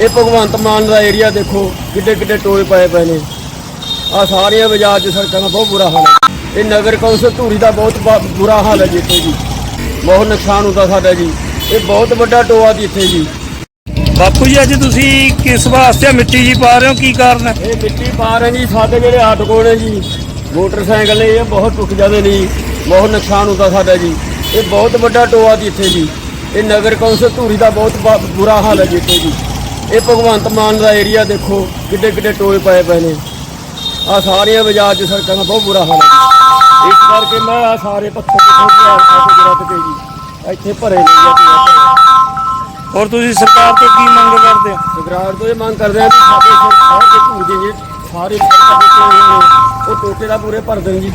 ਇਹ ਭਗਵੰਤ ਮਾਨ ਦਾ ਏਰੀਆ ਦੇਖੋ ਕਿੱਡੇ ਕਿੱਡੇ ਟੋਏ ਪਏ ਪਏ ਨੇ। ਆ ਸਾਰੀਆਂ ਬਾਜ਼ਾਰ 'ਚ ਸੜਕਾਂ ਦਾ ਬਹੁਤ ਬੁਰਾ ਹਾਲ ਹੈ। ਇਹ ਨਗਰ ਕੌਂਸਲ ਧੂਰੀ ਦਾ ਬਹੁਤ ਬੁਰਾ ਹਾਲ ਹੈ ਜੀ ਇੱਥੇ ਜੀ। ਬਹੁਤ ਨੁਕਸਾਨ ਹੁੰਦਾ ਸਾਡਾ ਜੀ। ਇਹ ਬਹੁਤ ਵੱਡਾ ਟੋਆ ਜੀ ਇੱਥੇ ਜੀ। ਬਾਪੂ ਜੀ ਅੱਜ ਤੁਸੀਂ ਕਿਸ ਵਾਸਤੇ ਮਿੱਟੀ ਜੀ ਪਾ ਰਹੇ ਹੋ? ਕੀ ਕਾਰਨ ਹੈ? ਇਹ ਮਿੱਟੀ ਪਾ ਰਹੇ ਜੀ ਸਾਡੇ ਜਿਹੜੇ ਆਟੋ ਨੇ ਜੀ। ਮੋਟਰਸਾਈਕਲ ਨੇ ਇਹ ਬਹੁਤ ਟੁੱਟ ਜਾਂਦੇ ਨੇ ਜੀ। ਬਹੁਤ ਨੁਕਸਾਨ ਹੁੰਦਾ ਸਾਡਾ ਜੀ। ਇਹ ਬਹੁਤ ਵੱਡਾ ਟੋਆ ਜੀ ਇੱਥੇ ਜੀ। ਇਹ ਨਗਰ ਕੌਂਸਲ ਧੂਰੀ ਦਾ ਬਹੁਤ ਬੁਰਾ ਹਾਲ ਹੈ ਜੀ ਇੱਥੇ ਜੀ। ਇਹ ਭਗਵੰਤ ਮਾਨ ਦਾ ਏਰੀਆ ਦੇਖੋ ਕਿੱਡੇ ਕਿੱਡੇ ਟੋਏ ਪਏ ਪਏ ਨੇ। ਆ ਸਾਰੀਆਂ ਬਾਜ਼ਾਰ 'ਚ ਸੜਕਾਂ ਦਾ ਬਹੁਤ ਬੁਰਾ ਹਾਲ ਹੈ। ਇਸ ਕਰਕੇ ਮੈਂ ਆ ਸਾਰੇ ਪੱਥਰ ਕਿੱਥੋਂ ਕੇ ਆਟੋ ਰੱਖ ਕੇ ਜੀ। ਇੱਥੇ ਭਰੇ ਨੇ ਜੀ ਹੋਰ ਤੁਸੀਂ ਸਰਕਾਰ ਤੋਂ ਕੀ ਮੰਗ ਕਰਦੇ ਹੋ? ਸਰਕਾਰ ਤੋਂ ਇਹ ਮੰਗ ਕਰਦੇ ਆ ਵੀ ਸਾਡੇ ਸਰਕਾਰ ਦੇ ਧੂਰ ਦੇ ਸਾਰੇ ਸੜਕਾਂ ਦੇ ਟੋਏ ਨੇ। ਉਹ ਟੋਟੇ ਦਾ ਪੂਰੇ ਭਰ ਦੇਣ ਜੀ।